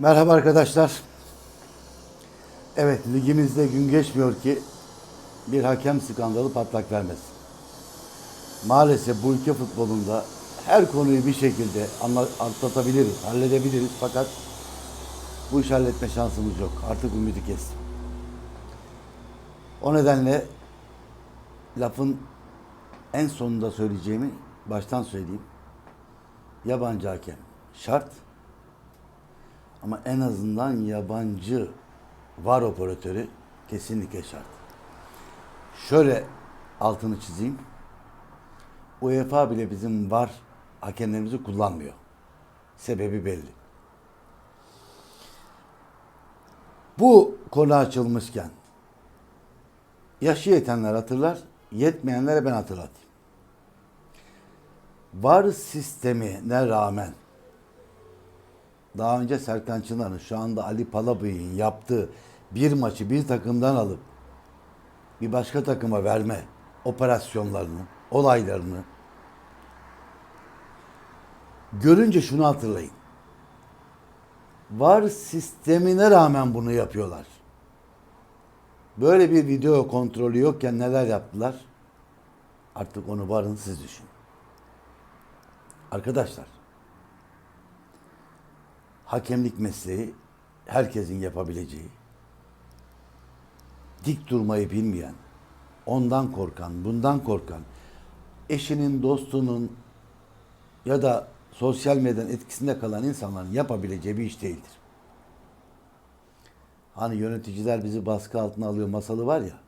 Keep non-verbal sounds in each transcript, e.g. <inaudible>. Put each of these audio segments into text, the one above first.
Merhaba arkadaşlar. Evet ligimizde gün geçmiyor ki bir hakem skandalı patlak vermesin. Maalesef bu ülke futbolunda her konuyu bir şekilde atlatabiliriz, halledebiliriz fakat bu işi halletme şansımız yok. Artık ümidi kestim. O nedenle lafın en sonunda söyleyeceğimi baştan söyleyeyim. Yabancı hakem şart. Ama en azından yabancı var operatörü kesinlikle şart. Şöyle altını çizeyim. UEFA bile bizim var hakemlerimizi kullanmıyor. Sebebi belli. Bu konu açılmışken yaşı yetenler hatırlar, yetmeyenlere ben hatırlatayım. VAR sistemine rağmen daha önce Serkan Çınar'ın şu anda Ali Palabıyık'ın yaptığı bir maçı bir takımdan alıp bir başka takıma verme operasyonlarını, olaylarını görünce şunu hatırlayın. VAR sistemine rağmen bunu yapıyorlar. Böyle bir video kontrolü yokken neler yaptılar? Artık onu varın siz düşünün. Arkadaşlar, hakemlik mesleği herkesin yapabileceği, dik durmayı bilmeyen, ondan korkan, bundan korkan, eşinin, dostunun ya da sosyal medyanın etkisinde kalan insanların yapabileceği bir iş değildir. Hani yöneticiler bizi baskı altına alıyor masalı var ya.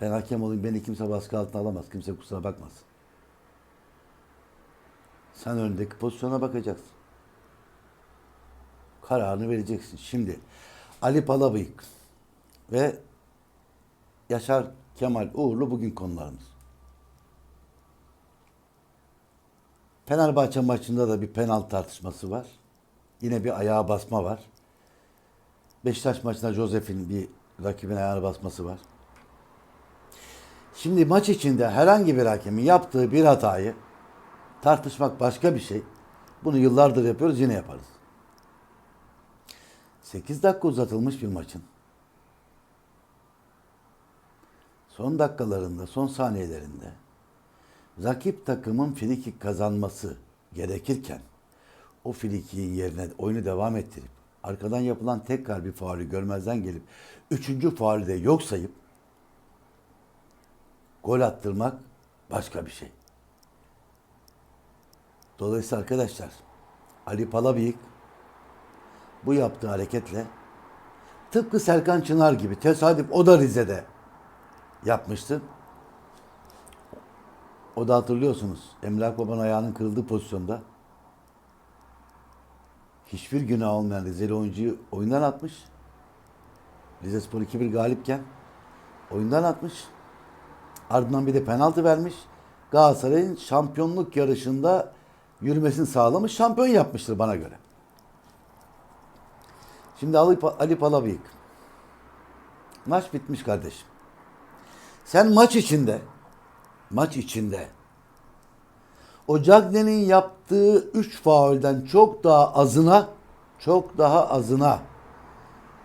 Ben hakem olayım beni kimse baskı altına alamaz. Kimse kusura bakmasın. Sen önündeki pozisyona bakacaksın. Kararını vereceksin. Şimdi Ali Palabıyık ve Yaşar Kemal Uğurlu bugün konularımız. Fenerbahçe maçında da bir penaltı tartışması var. Yine bir ayağa basma var. Beşiktaş maçında Josef'in bir rakibin ayağına basması var. Şimdi maç içinde herhangi bir hakemin yaptığı bir hatayı tartışmak başka bir şey. Bunu yıllardır yapıyoruz yine yaparız. 8 dakika uzatılmış bir maçın son dakikalarında, son saniyelerinde rakip takımın frikik kazanması gerekirken o frikiğin yerine oyunu devam ettirip arkadan yapılan tekrar bir faulü görmezden gelip üçüncü faulü de yok sayıp gol attırmak başka bir şey. Dolayısıyla arkadaşlar Ali Palabıyık bu yaptığı hareketle tıpkı Serkan Çınar gibi tesadüf o da Rize'de yapmıştı. O da hatırlıyorsunuz Emrah Baba'nın ayağının kırıldığı pozisyonda hiçbir günah olmayan Rizeli oyuncuyu oyundan atmış. Rize Spor 2-1 galipken oyundan atmış. Ardından bir de penaltı vermiş. Galatasaray'ın şampiyonluk yarışında yürümesini sağlamış. Şampiyon yapmıştır bana göre. Şimdi Ali, Ali Palabıyık. Maç bitmiş kardeşim. Sen maç içinde maç içinde o Cagney'in yaptığı 3 faulden çok daha azına çok daha azına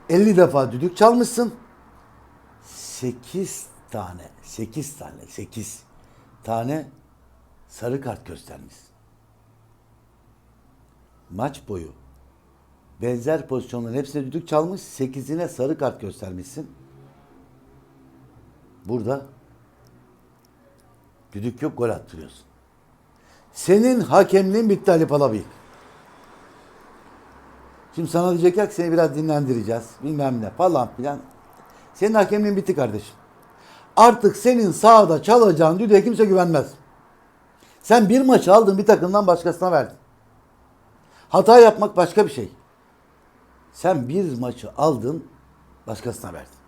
50 defa düdük çalmışsın. 8 tane 8 tane 8 tane sarı kart göstermişsin. Maç boyu benzer pozisyonların hepsine düdük çalmış, 8'ine sarı kart göstermişsin. Burada düdük yok, gol attırıyorsun. Senin hakemliğin bitti Ali Palabıyık. Şimdi sana diyecekler ki seni biraz dinlendireceğiz. Bilmem ne falan filan. Senin hakemliğin bitti kardeşim. Artık senin sahada çalacağın düdüğe kimse güvenmez. Sen bir maçı aldın bir takımdan başkasına verdin. Hata yapmak başka bir şey. Sen bir maçı aldın başkasına verdin.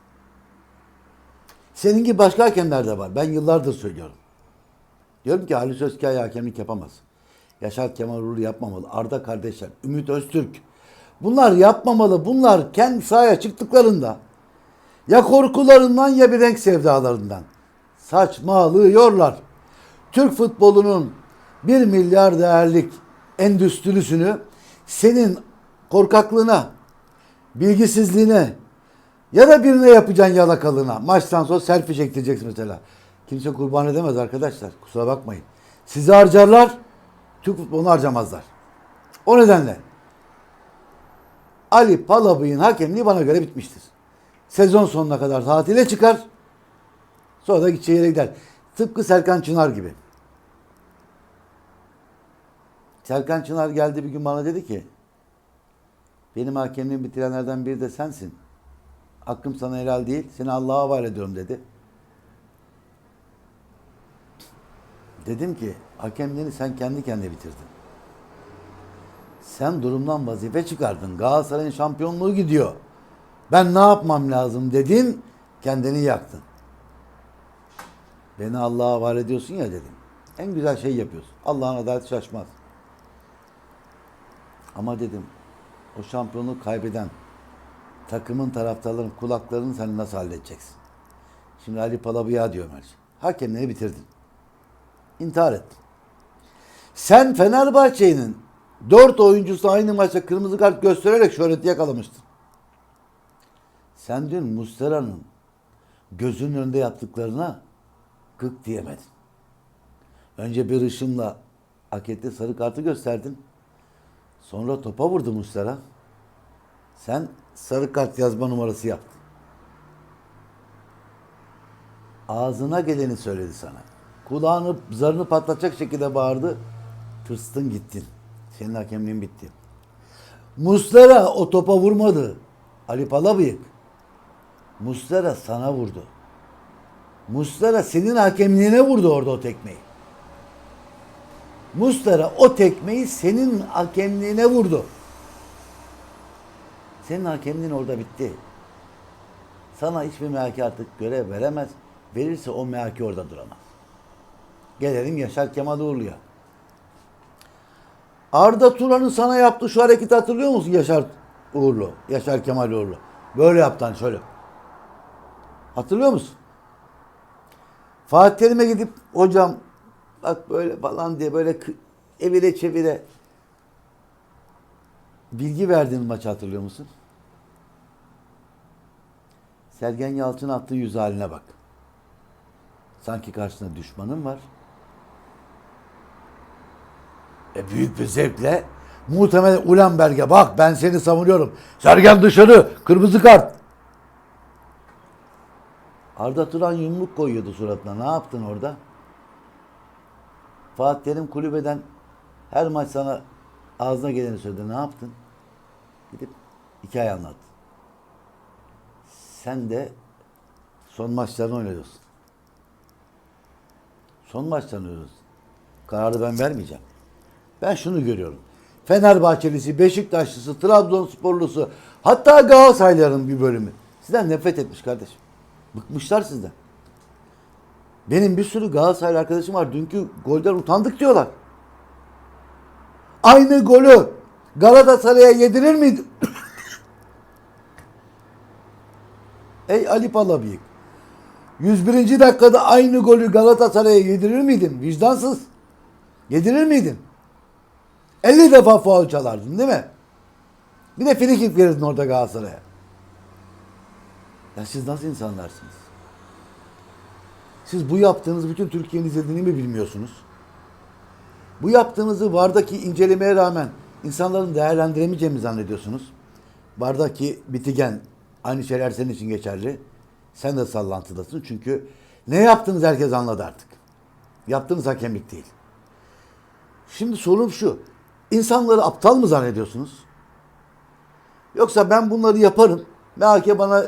Senin gibi başka hakemler de var. Ben yıllardır söylüyorum. Diyorum ki Halis Özkaya hakemlik yapamaz. Yaşar Kemal Uğurlu yapmamalı. Arda kardeşler, Ümit Öztürk. Bunlar yapmamalı. Bunlar kendi sahaya çıktıklarında ya korkularından ya bir renk sevdalarından saçmalıyorlar. Türk futbolunun bir milyar değerlik endüstrisini senin korkaklığına, bilgisizliğine ya da birine yapacağın yalakalığına maçtan sonra selfie çektireceksin mesela. Kimse kurban edemez arkadaşlar. Kusura bakmayın. Sizi harcarlar, Türk futbolunu harcamazlar. O nedenle Ali Palabıyık'ın hakemliği bana göre bitmiştir. Sezon sonuna kadar tatile çıkar. Sonra da gideceği yere gider. Tıpkı Serkan Çınar gibi. Serkan Çınar geldi bir gün bana dedi ki benim hakemliğimi bitirenlerden biri de sensin. Hakkım sana helal değil. Seni Allah'a havale ediyorum dedi. Dedim ki hakemliğini sen kendi kendine bitirdin. Sen durumdan vazife çıkardın. Galatasaray'ın şampiyonluğu gidiyor. Ben ne yapmam lazım dedin. Kendini yaktın. Beni Allah'a havale ediyorsun ya dedim. En güzel şey yapıyorsun. Allah'ın adaleti şaşmaz. Ama dedim o şampiyonluğu kaybeden takımın taraftarların kulaklarını sen nasıl halledeceksin? Şimdi Ali Palabıya diyor Ömer. Hakemleri bitirdin. İntihar ettin. Sen Fenerbahçe'nin dört oyuncusu aynı maçta kırmızı kart göstererek şöhreti yakalamıştın. Sen dün Mustera'nın gözünün önünde yaptıklarına gık diyemedin. Önce bir ışınla hak sarı kartı gösterdin. Sonra topa vurdu Mustera. Sen sarı kart yazma numarası yaptın. Ağzına geleni söyledi sana. Kulağını, zarını patlatacak şekilde bağırdı. Tırstın gittin. Senin hakemliğin bitti. Muslera o topa vurmadı. Ali Palabıyık. Muslera sana vurdu. Muslera senin hakemliğine vurdu orada o tekmeyi. Muslera o tekmeyi senin hakemliğine vurdu. Senin hakemliğin orada bitti. Sana hiçbir mehaki artık görev veremez. Verirse o mehaki orada duramaz. Gelelim Yaşar Kemal Uğurlu'ya. Arda Turan'ın sana yaptığı şu hareketi hatırlıyor musun Yaşar Uğurlu? Yaşar Kemal Uğurlu. Böyle yaptı hani şöyle. Hatırlıyor musun? Fatih Terim'e gidip hocam bak böyle falan diye böyle evire çevire bilgi verdiğin maçı hatırlıyor musun? Sergen Yalçın attığı yüz haline bak. Sanki karşısında düşmanın var. E büyük bir zevkle muhtemelen Ulenberg'e bak ben seni savunuyorum. Sergen dışarı kırmızı kart. Arda Turan yumruk koyuyordu suratına. Ne yaptın orada? Fatih Terim kulübeden her maç sana ağzına geleni söyledi. Ne yaptın? Gidip hikaye anlat. Sen de son maçlarını oynuyorsun. Son maçlarını oynuyorsun. Kararı ben vermeyeceğim. Ben şunu görüyorum. Fenerbahçelisi, Beşiktaşlısı, Trabzonsporlusu, hatta Galatasaraylıların bir bölümü. Sizden nefret etmiş kardeşim. Bıkmışlar sizden. Benim bir sürü Galatasaraylı arkadaşım var. Dünkü golden utandık diyorlar. Aynı golü Galatasaray'a yedirir miydi? <coughs> Ey Ali Palabıyık. 101. dakikada aynı golü Galatasaray'a yedirir miydin? Vicdansız. Yedirir miydin? 50 defa faul çalardın değil mi? Bir de frikik verirdin orada Galatasaray'a. Ya siz nasıl insanlarsınız? Siz bu yaptığınız bütün Türkiye'nin izlediğini mi bilmiyorsunuz? Bu yaptığınızı vardaki incelemeye rağmen insanların değerlendiremeyeceğini zannediyorsunuz? Vardaki bitigen aynı şeyler senin için geçerli. Sen de sallantıdasın çünkü ne yaptığınız herkes anladı artık. Yaptığınız hakemlik değil. Şimdi sorum şu. İnsanları aptal mı zannediyorsunuz? Yoksa ben bunları yaparım. MHK bana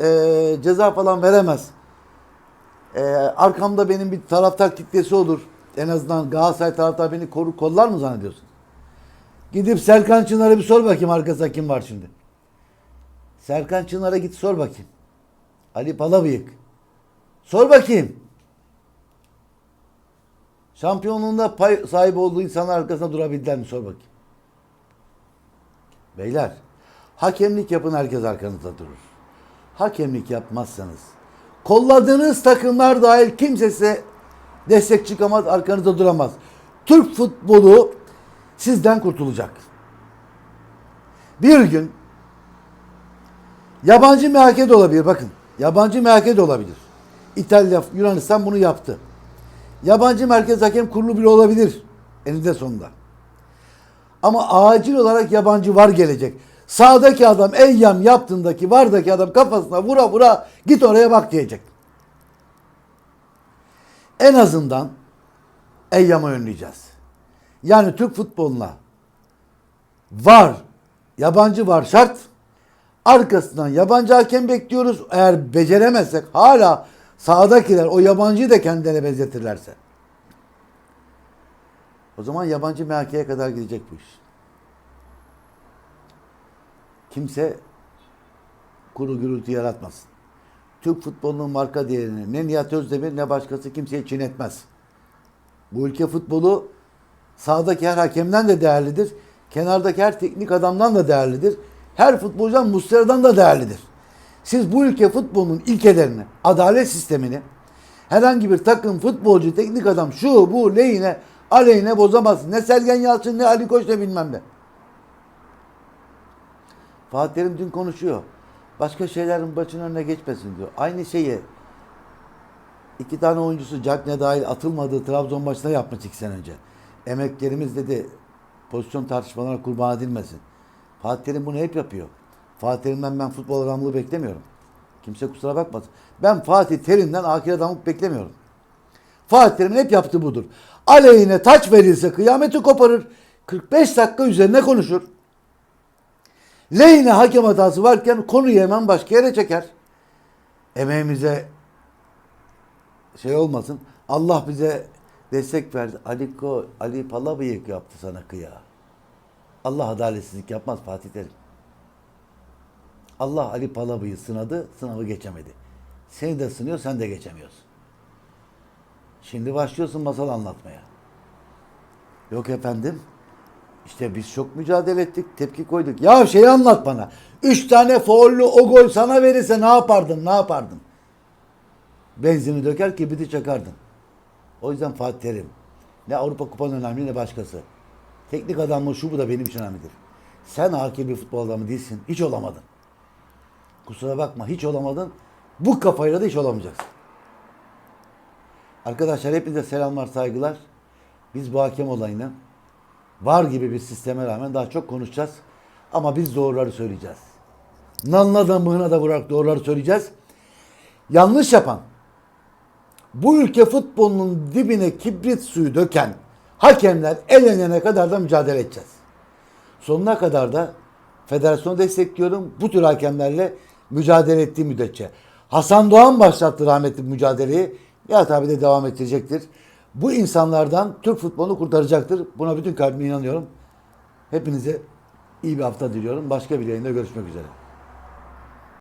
e, ceza falan veremez. E, arkamda benim bir taraftar kitlesi olur. En azından Galatasaray taraftar beni korur kollar mı zannediyorsun? Gidip Serkan Çınar'a bir sor bakayım arkasında kim var şimdi. Serkan Çınar'a git sor bakayım. Ali Palabıyık. Sor bakayım. Şampiyonluğunda pay sahibi olduğu insanlar arkasında durabildiler mi? Sor bakayım. Beyler, hakemlik yapın herkes arkanızda durur. Hakemlik yapmazsanız, kolladığınız takımlar dahil kimse size destek çıkamaz, arkanızda duramaz. Türk futbolu sizden kurtulacak. Bir gün yabancı MHK de olabilir bakın. Yabancı MHK de olabilir. İtalya, Yunanistan bunu yaptı. Yabancı Merkez Hakem Kurulu bile olabilir eninde sonunda. Ama acil olarak yabancı var gelecek. Sağdaki adam eyyam yaptığındaki vardaki adam kafasına vura vura git oraya bak diyecek. En azından eyyamı önleyeceğiz. Yani Türk futboluna var, yabancı var şart. Arkasından yabancı hakem bekliyoruz. Eğer beceremezsek hala sahadakiler o yabancıyı da kendilerine benzetirlerse. O zaman yabancı MHK'ye kadar gidecek bu iş. Kimse kuru gürültü yaratmasın. Türk futbolunun marka değerini ne Nihat Özdemir ne başkası kimseye çiğnetmez. Bu ülke futbolu sahadaki her hakemden de değerlidir. Kenardaki her teknik adamdan da değerlidir. Her futbolcudan Muslera'dan da değerlidir. Siz bu ülke futbolunun ilkelerini, adalet sistemini herhangi bir takım futbolcu, teknik adam şu bu lehine aleyhine bozamazsın. Ne Sergen Yalçın ne Ali Koç ne bilmem ne. Fatih Terim dün konuşuyor. Başka şeylerin başının önüne geçmesin diyor. Aynı şeyi iki tane oyuncusu Cagne dahil atılmadığı Trabzon maçında yapmış iki sene önce. Emeklerimiz dedi pozisyon tartışmalarına kurban edilmesin. Fatih Terim bunu hep yapıyor. Fatih Terim'den ben futbol adamlığı beklemiyorum. Kimse kusura bakmasın. Ben Fatih Terim'den akil adamlık beklemiyorum. Fatih Terim'in hep yaptığı budur. Aleyhine taç verilse kıyameti koparır. 45 dakika üzerine konuşur. Lehine hakem hatası varken konuyu hemen başka yere çeker. Emeğimize şey olmasın. Allah bize destek verdi. Ali, Ko, Ali Palabıyık yaptı sana kıya. Allah adaletsizlik yapmaz Fatih Terim. Allah Ali Palabıyı sınadı, sınavı geçemedi. Seni de sınıyor, sen de geçemiyorsun. Şimdi başlıyorsun masal anlatmaya. Yok efendim. İşte biz çok mücadele ettik, tepki koyduk. Ya şeyi anlat bana. Üç tane faullü o gol sana verirse ne yapardın, ne yapardın? Benzini döker, kibriti çakardın. O yüzden Fatih Terim. Ne Avrupa Kupası önemli ne başkası. Teknik adamlığı şu bu da benim için önemlidir. Sen hakim bir futbol adamı değilsin. Hiç olamadın. Kusura bakma hiç olamadın. Bu kafayla da hiç olamayacaksın. Arkadaşlar hepinize selamlar, saygılar. Biz bu hakem olayını var gibi bir sisteme rağmen daha çok konuşacağız. Ama biz doğruları söyleyeceğiz. Nalına da mığına da vurarak doğruları söyleyeceğiz. Yanlış yapan, bu ülke futbolunun dibine kibrit suyu döken hakemler elenene kadar da mücadele edeceğiz. Sonuna kadar da federasyonu destekliyorum. Bu tür hakemlerle mücadele ettiği müddetçe. Hasan Doğan başlattı rahmetli mücadeleyi. Ya tabi de devam ettirecektir. Bu insanlardan Türk futbolunu kurtaracaktır. Buna bütün kalbimle inanıyorum. Hepinize iyi bir hafta diliyorum. Başka bir yayında görüşmek üzere.